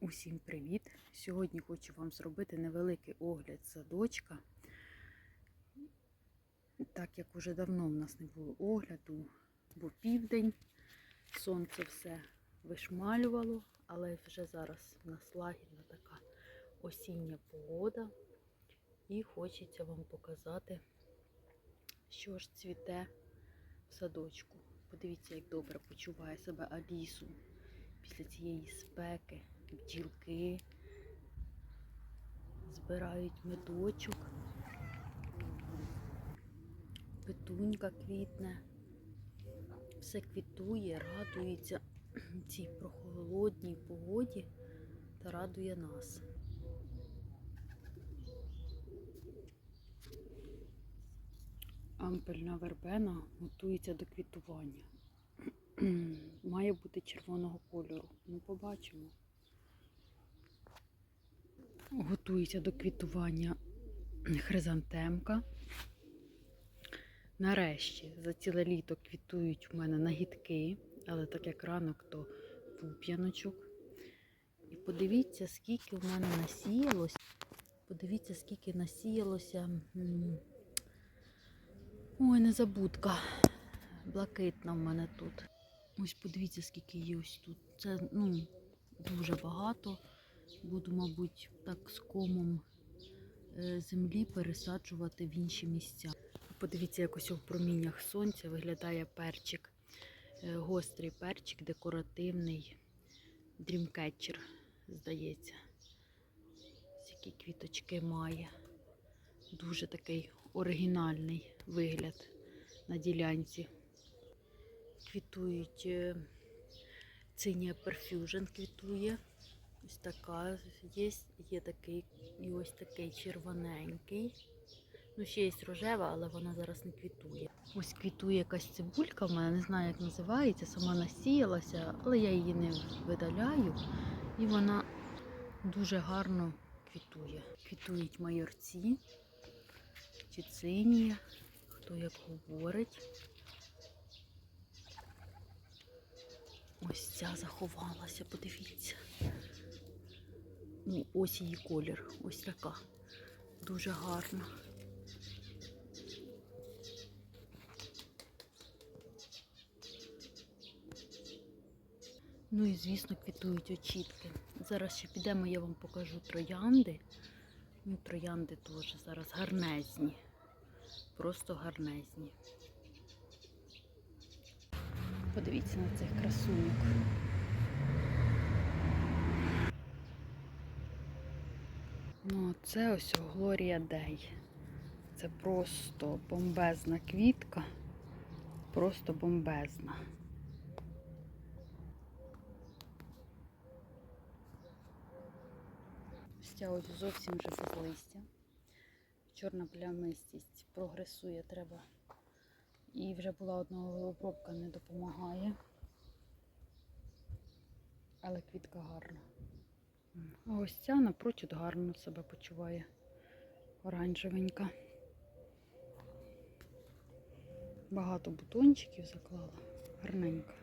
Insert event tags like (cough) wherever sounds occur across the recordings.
Усім привіт! Сьогодні хочу вам зробити невеликий огляд садочка. Так як уже давно в нас не було огляду, бо південь, сонце все вишмалювало, але вже зараз в нас лагідна така осіння погода. І хочеться вам показати, що ж цвіте в садочку. Подивіться, як добре почуває себе Алісу після цієї спеки. Бджілки збирають медочок, петунька квітне, все квітує, радується (clears throat) цій прохолодній погоді та радує нас. Ампельна вербена готується до квітування. (clears throat) Має бути червоного кольору. Ну, побачимо. Готується до квітування хризантемка. Нарешті за ціле літо квітують у мене нагідки, але так як ранок, то пуп'яночок. І подивіться, скільки в мене насіялося. Подивіться, скільки насіялося. Ой, незабудка. Блакитна в мене тут. Ось подивіться, скільки є ось тут. Це ну, дуже багато. Буду, мабуть, так з комом е, землі пересаджувати в інші місця. Подивіться, як ось у проміннях сонця виглядає перчик. Е, Гострий перчик, декоративний, дрімкетчер, здається. Які квіточки має. Дуже такий оригінальний вигляд на ділянці. Квітують е, цинія перфюжн квітує. Ось така є, є такий і ось такий червоненький. Ну, ще є рожева, але вона зараз не квітує. Ось квітує якась цибулька, в мене не знаю, як називається, сама насіялася, але я її не видаляю. І вона дуже гарно квітує. Квітують майорці чи цинія, хто як говорить. Ось ця заховалася, подивіться. Ну, ось її колір, ось така. Дуже гарна. Ну і звісно квітують очітки. Зараз ще підемо, я вам покажу троянди. Ну, троянди теж зараз гарнезні. Просто гарнезні. Подивіться на цих красунок. Ну, це ось Глорія Дей. Це просто бомбезна квітка. Просто бомбезна. Ось ось зовсім вже без листя. Чорна плямистість прогресує, треба. І вже була одна обробка, не допомагає. Але квітка гарна. А ось ця напрочуд гарно себе почуває. Оранжевенька. Багато бутончиків заклала. Гарненька.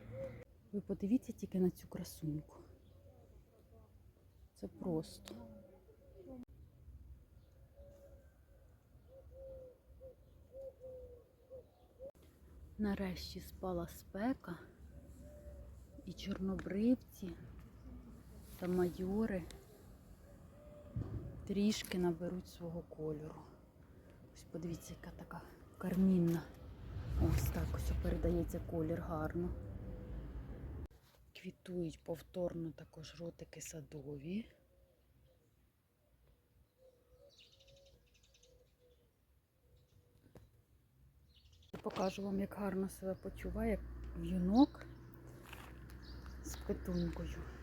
Ви подивіться тільки на цю красуньку. Це просто. Нарешті спала спека і чорнобривці та майори трішки наберуть свого кольору. Ось подивіться, яка така кармінна. Ось так ось передається колір гарно. Квітують повторно також ротики садові. Покажу вам, як гарно себе почуває юнок з петунькою.